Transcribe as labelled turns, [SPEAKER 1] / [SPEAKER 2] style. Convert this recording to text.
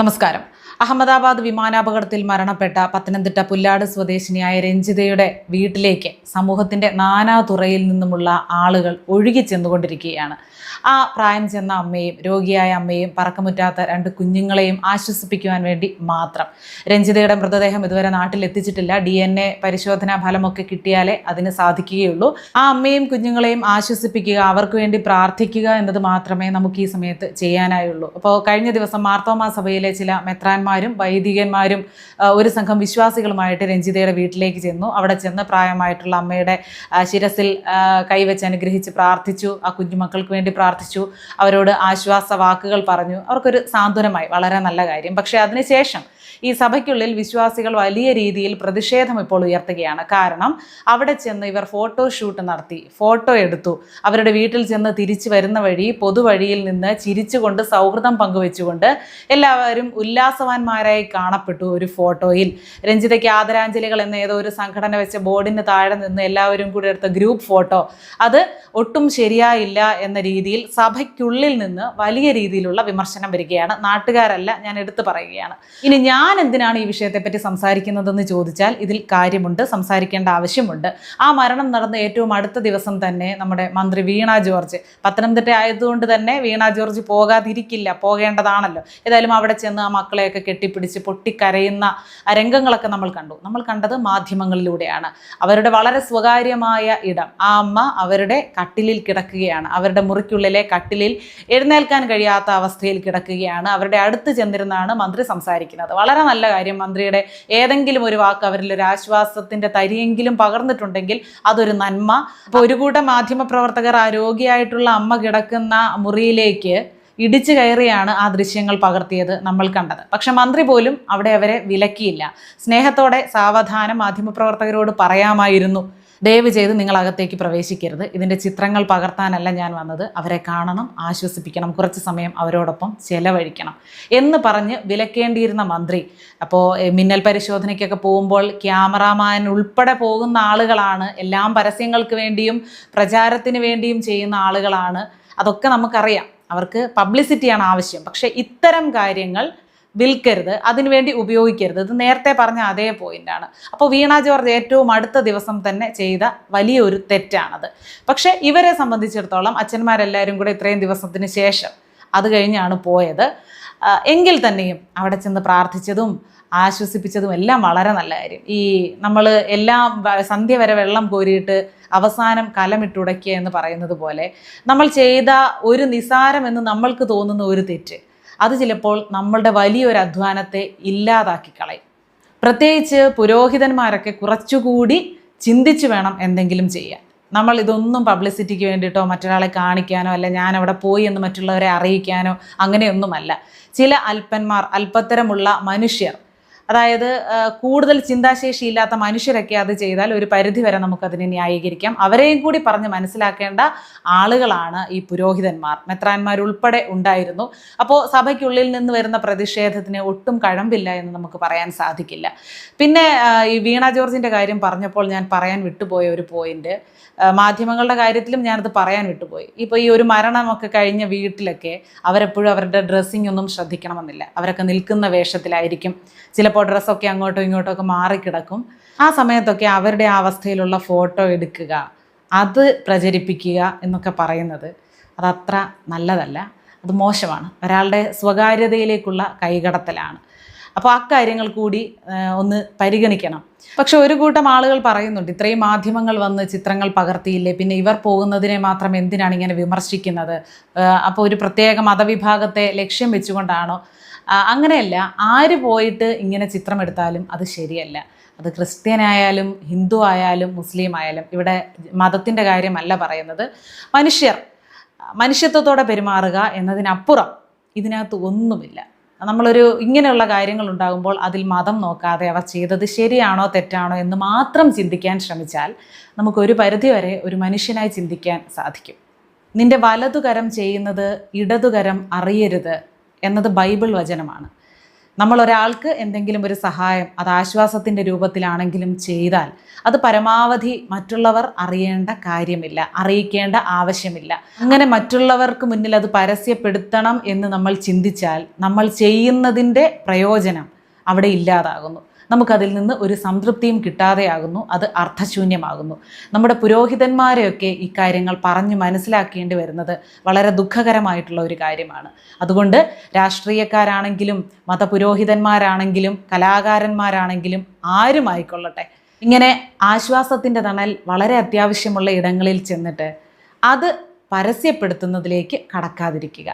[SPEAKER 1] നമസ്കാരം. അഹമ്മദാബാദ് വിമാനാപകടത്തിൽ മരണപ്പെട്ട പത്തനംതിട്ട പുല്ലാട് സ്വദേശിനിയായ രഞ്ജിതയുടെ വീട്ടിലേക്ക് സമൂഹത്തിന്റെ നാനാ തുറയിൽ നിന്നുമുള്ള ആളുകൾ ഒഴുകി ചെന്നുകൊണ്ടിരിക്കുകയാണ്. ആ പ്രായം ചെന്ന അമ്മയും രോഗിയായ അമ്മയും പറക്കമുറ്റാത്ത രണ്ട് കുഞ്ഞുങ്ങളെയും ആശ്വസിപ്പിക്കുവാൻ വേണ്ടി മാത്രം. രഞ്ജിതയുടെ മൃതദേഹം ഇതുവരെ നാട്ടിൽ എത്തിച്ചിട്ടില്ല. ഡി എൻ എ പരിശോധനാ ഫലമൊക്കെ കിട്ടിയാലേ അതിന് സാധിക്കുകയുള്ളൂ. ആ അമ്മയും കുഞ്ഞുങ്ങളെയും ആശ്വസിപ്പിക്കുക അവർക്ക് വേണ്ടി പ്രാർത്ഥിക്കുക എന്നത് മാത്രമേ നമുക്ക് ഈ സമയത്ത് ചെയ്യാനായുള്ളൂ. അപ്പോൾ കഴിഞ്ഞ ദിവസം മാർത്തോമാ സഭയിലെ ചില മെത്രാന്മാരും വൈദികന്മാരും ഒരു സംഘം വിശ്വാസികളുമായിട്ട് രഞ്ജിതയുടെ വീട്ടിലേക്ക് ചെന്നു. അവിടെ ചെന്ന് പ്രായമായിട്ടുള്ള അമ്മയുടെ ശിരസിൽ കൈവച്ച് അനുഗ്രഹിച്ച് പ്രാർത്ഥിച്ചു. ആ കുഞ്ഞുമക്കൾക്ക് വേണ്ടി പ്രാർത്ഥിച്ചു. അവരോട് ആശ്വാസ വാക്കുകൾ പറഞ്ഞു. അവർക്കൊരു സാന്ത്വനമായി. വളരെ നല്ല കാര്യം. പക്ഷേ അതിനുശേഷം ഈ സഭയ്ക്കുള്ളിൽ വിശ്വാസികൾ വലിയ രീതിയിൽ പ്രതിഷേധം ഇപ്പോൾ ഉയർത്തുകയാണ്. കാരണം അവിടെ ചെന്ന് ഇവർ ഫോട്ടോ ഷൂട്ട് നടത്തി ഫോട്ടോ എടുത്തു. അവരുടെ വീട്ടിൽ ചെന്ന് തിരിച്ചു വരുന്ന വഴി പൊതുവഴിയിൽ നിന്ന് ചിരിച്ചുകൊണ്ട് സൗഹൃദം പങ്കുവെച്ചുകൊണ്ട് എല്ലാവരും ഉല്ലാസവാന്മാരായി കാണപ്പെട്ടു ഒരു ഫോട്ടോയിൽ രഞ്ജിതയ്ക്ക് ആദരാഞ്ജലികൾ എന്ന ഏതോ ഒരു സംഘടന വെച്ച ബോർഡിന് താഴെ നിന്ന് എല്ലാവരും കൂടി എടുത്ത ഗ്രൂപ്പ് ഫോട്ടോ അത് ഒട്ടും ശരിയായില്ല എന്ന രീതിയിൽ സഭയ്ക്കുള്ളിൽ നിന്ന് വലിയ രീതിയിലുള്ള വിമർശനം വരികയാണ്. നാട്ടുകാരല്ല ഞാൻ എടുത്തു പറയുകയാണ്. ഇനി ഞാൻ എന്തിനാണ് ഈ വിഷയത്തെപ്പറ്റി സംസാരിക്കുന്നതെന്ന് ചോദിച്ചാൽ ഇതിൽ കാര്യമുണ്ട് സംസാരിക്കേണ്ട ആവശ്യമുണ്ട്. ആ മരണം നടന്ന ഏറ്റവും അടുത്ത ദിവസം തന്നെ നമ്മുടെ മന്ത്രി വീണ ജോർജ് പത്തനംതിട്ട ആയതുകൊണ്ട് തന്നെ വീണ ജോർജ് പോകാതിരിക്കില്ല പോകേണ്ടതാണല്ലോ. ഏതായാലും അവിടെ ചെന്ന് ആ മക്കളെയൊക്കെ കെട്ടിപ്പിടിച്ച് പൊട്ടിക്കരയുന്ന രംഗങ്ങളൊക്കെ നമ്മൾ കണ്ടു. നമ്മൾ കണ്ടത് മാധ്യമങ്ങളിലൂടെയാണ്. അവരുടെ വളരെ സ്വകാര്യമായ ഇടം. ആ അമ്മ അവരുടെ കട്ടിലിൽ കിടക്കുകയാണ്. അവരുടെ മുറിക്കുള്ളിലെ കട്ടിലിൽ എഴുന്നേൽക്കാൻ കഴിയാത്ത അവസ്ഥയിൽ കിടക്കുകയാണ്. അവരുടെ അടുത്ത് ചെന്നിരുന്നാണ് മന്ത്രി സംസാരിക്കുന്നത്. വളരെ നല്ല കാര്യം മന്ത്രിയുടെ ഏതെങ്കിലും ഒരു വാക്ക് അവരിൽ ഒരു ആശ്വാസത്തിന്റെ തരിയെങ്കിലും പകർന്നിട്ടുണ്ടെങ്കിൽ അതൊരു നന്മ. അപ്പോൾ ഒരു കൂട്ടം മാധ്യമപ്രവർത്തകർ ആ രോഗിയായിട്ടുള്ള അമ്മ കിടക്കുന്ന മുറിയിലേക്ക് ഇടിച്ചു കയറിയാണ് ആ ദൃശ്യങ്ങൾ പകർത്തിയത് നമ്മൾ കണ്ടത്. പക്ഷെ മന്ത്രി പോലും അവിടെ അവരെ വിലക്കിയില്ല. സ്നേഹത്തോടെ സാവധാനം മാധ്യമപ്രവർത്തകരോട് പറയാമായിരുന്നു. ദയവ് ചെയ്ത് നിങ്ങൾ അകത്തേക്ക് പ്രവേശിക്കരുത്. ഇതിന്റെ ചിത്രങ്ങൾ പകർത്താനല്ല ഞാൻ വന്നത്. അവരെ കാണണം ആശ്വസിപ്പിക്കണം കുറച്ച് സമയം അവരോടൊപ്പം ചെലവഴിക്കണം എന്ന് പറഞ്ഞ് വിലക്കേണ്ടിയിരുന്ന മന്ത്രി. അപ്പോൾ മിന്നൽ പരിശോധനയ്ക്കൊക്കെ പോകുമ്പോൾ ക്യാമറാമാൻ ഉൾപ്പെടെ പോകുന്ന ആളുകളാണ്. എല്ലാം പരസ്യങ്ങൾക്ക് വേണ്ടിയും പ്രചാരത്തിന് വേണ്ടിയും ചെയ്യുന്ന ആളുകളാണ്. അതൊക്കെ നമുക്കറിയാം. അവർക്ക് പബ്ലിസിറ്റിയാണ് ആവശ്യം. പക്ഷേ ഇത്തരം കാര്യങ്ങൾ വിൽക്കരുത് അതിനുവേണ്ടി ഉപയോഗിക്കരുത്. ഇത് നേരത്തെ പറഞ്ഞ അതേ പോയിന്റാണ് അപ്പോൾ വീണ ജോർജ് ഏറ്റവും അടുത്ത ദിവസം തന്നെ ചെയ്ത വലിയൊരു തെറ്റാണത്. പക്ഷേ ഇവരെ സംബന്ധിച്ചിടത്തോളം അച്ഛന്മാരെല്ലാവരും കൂടെ ഇത്രയും ദിവസത്തിന് ശേഷം അത് കഴിഞ്ഞാണ് പോയത്. എങ്കിൽ തന്നെയും അവിടെ ചെന്ന് പ്രാർത്ഥിച്ചതും ആശ്വസിപ്പിച്ചതും എല്ലാം വളരെ നല്ല കാര്യം. ഈ നമ്മൾ എല്ലാം സന്ധ്യ വരെ വെള്ളം കോരിയിട്ട് അവസാനം കലമിട്ടുടയ്ക്കുക എന്ന് പറയുന്നത് പോലെ നമ്മൾ ചെയ്ത ഒരു നിസാരം എന്ന് നമ്മൾക്ക് തോന്നുന്ന ഒരു തെറ്റ് അത് ചിലപ്പോൾ നമ്മളുടെ വലിയൊരു അധ്വാനത്തെ ഇല്ലാതാക്കി കളയും. പ്രത്യേകിച്ച് പുരോഹിതന്മാരൊക്കെ കുറച്ചുകൂടി ചിന്തിച്ചു വേണം എന്തെങ്കിലും ചെയ്യാൻ. നമ്മൾ ഇതൊന്നും പബ്ലിസിറ്റിക്ക് വേണ്ടിയിട്ടോ മറ്റൊരാളെ കാണിക്കാനോ അല്ല ഞാൻ അവിടെ പോയി എന്ന് മറ്റുള്ളവരെ അറിയിക്കാനോ അങ്ങനെയൊന്നുമല്ല. ചില അല്പന്മാർ അല്പത്തരമുള്ള മനുഷ്യർ അതായത് കൂടുതൽ ചിന്താശേഷി ഇല്ലാത്ത മനുഷ്യരൊക്കെ അത് ചെയ്താൽ ഒരു പരിധി വരെ നമുക്കതിനെ ന്യായീകരിക്കാം. അവരെയും കൂടി പറഞ്ഞ് മനസ്സിലാക്കേണ്ട ആളുകളാണ് ഈ പുരോഹിതന്മാർ. മെത്രാന്മാരുൾപ്പെടെ ഉണ്ടായിരുന്നു. അപ്പോൾ സഭയ്ക്കുള്ളിൽ നിന്ന് വരുന്ന പ്രതിഷേധത്തിന് ഒട്ടും കഴമ്പില്ല എന്ന് നമുക്ക് പറയാൻ സാധിക്കില്ല. പിന്നെ ഈ വീണ ജോർജിന്റെ കാര്യം പറഞ്ഞപ്പോൾ ഞാൻ പറയാൻ വിട്ടുപോയ ഒരു പോയിന്റ് മാധ്യമങ്ങളുടെ കാര്യത്തിലും ഞാനത് പറയാൻ വിട്ടുപോയി. ഇപ്പോൾ ഈ ഒരു മരണമൊക്കെ കഴിഞ്ഞ വീട്ടിലൊക്കെ അവരെപ്പോഴും അവരുടെ ഡ്രസ്സിംഗ് ഒന്നും ശ്രദ്ധിക്കണമെന്നില്ല. അവരൊക്കെ നിൽക്കുന്ന വേഷത്തിലായിരിക്കും ചിലപ്പോൾ ഡ്രസ്സൊക്കെ അങ്ങോട്ടും ഇങ്ങോട്ടും ഒക്കെ മാറിക്കിടക്കും. ആ സമയത്തൊക്കെ അവരുടെ ആ അവസ്ഥയിലുള്ള ഫോട്ടോ എടുക്കുക അത് പ്രചരിപ്പിക്കുക എന്നൊക്കെ പറയുന്നത് അതത്ര നല്ലതല്ല അത് മോശമാണ്. ഒരാളുടെ സ്വകാര്യതയിലേക്കുള്ള കൈകടത്തലാണ്. അപ്പോൾ അക്കാര്യങ്ങൾ കൂടി ഒന്ന് പരിഗണിക്കണം. പക്ഷെ ഒരു കൂട്ടം ആളുകൾ പറയുന്നുണ്ട് ഇത്രയും മാധ്യമങ്ങൾ വന്ന് ചിത്രങ്ങൾ പകർത്തിയില്ലേ പിന്നെ ഇവർ പോകുന്നതിനെ മാത്രം എന്തിനാണ് ഇങ്ങനെ വിമർശിക്കുന്നത്? അപ്പോൾ ഒരു പ്രത്യേക മതവിഭാഗത്തെ ലക്ഷ്യം വെച്ചുകൊണ്ടാണോ അങ്ങനെയല്ല ആര് പോയിട്ട് ഇങ്ങനെ ചിത്രം എടുത്താലും അത് ശരിയല്ല. അത് ക്രിസ്ത്യനായാലും ഹിന്ദു ആയാലും മുസ്ലിം ആയാലും ഇവിടെ മതത്തിന്റെ കാര്യമല്ല പറയുന്നത്. മനുഷ്യർ മനുഷ്യത്വത്തോടെ പെരുമാറുക എന്നതിനപ്പുറം ഇതിനകത്ത് ഒന്നുമില്ല. നമ്മളൊരു ഇങ്ങനെയുള്ള കാര്യങ്ങൾ ഉണ്ടാകുമ്പോൾ അതിൽ മതം നോക്കാതെ അവർ ചെയ്തത് ശരിയാണോ തെറ്റാണോ എന്ന് മാത്രം ചിന്തിക്കാൻ ശ്രമിച്ചാൽ നമുക്കൊരു പരിധിവരെ ഒരു മനുഷ്യനായി ചിന്തിക്കാൻ സാധിക്കും. നിന്റെ വലതുകരം ചെയ്യുന്നത് ഇടതുകരം അറിയരുത് എന്നത് ബൈബിൾ വചനമാണ്. നമ്മൾ ഒരാൾക്ക് എന്തെങ്കിലും ഒരു സഹായം അത് ആശ്വാസത്തിന്റെ രൂപത്തിലാണെങ്കിലും ചെയ്താൽ അത് പരമാവധി മറ്റുള്ളവർ അറിയേണ്ട കാര്യമില്ല അറിയിക്കേണ്ട ആവശ്യമില്ല. അങ്ങനെ മറ്റുള്ളവർക്ക് മുന്നിൽ അത് പരസ്യപ്പെടുത്തണം എന്ന് നമ്മൾ ചിന്തിച്ചാൽ നമ്മൾ ചെയ്യുന്നതിന്റെ പ്രയോജനം അവിടെ ഇല്ലാതാകുന്നു. നമുക്കതിൽ നിന്ന് ഒരു സംതൃപ്തിയും കിട്ടാതെയാകുന്നു അത് അർത്ഥശൂന്യമാകുന്നു. നമ്മുടെ പുരോഹിതന്മാരെയൊക്കെ ഇക്കാര്യങ്ങൾ പറഞ്ഞു മനസ്സിലാക്കേണ്ടി വരുന്നത് വളരെ ദുഃഖകരമായിട്ടുള്ള ഒരു കാര്യമാണ്. അതുകൊണ്ട് രാഷ്ട്രീയക്കാരാണെങ്കിലും മതപുരോഹിതന്മാരാണെങ്കിലും കലാകാരന്മാരാണെങ്കിലും ആരുമായിക്കൊള്ളട്ടെ ഇങ്ങനെ ആശ്വാസത്തിന്റെ തണൽ വളരെ അത്യാവശ്യമുള്ള ഇടങ്ങളിൽ ചെന്നിട്ട് അത് പരസ്യപ്പെടുത്തുന്നതിലേക്ക് കടക്കാതിരിക്കുക.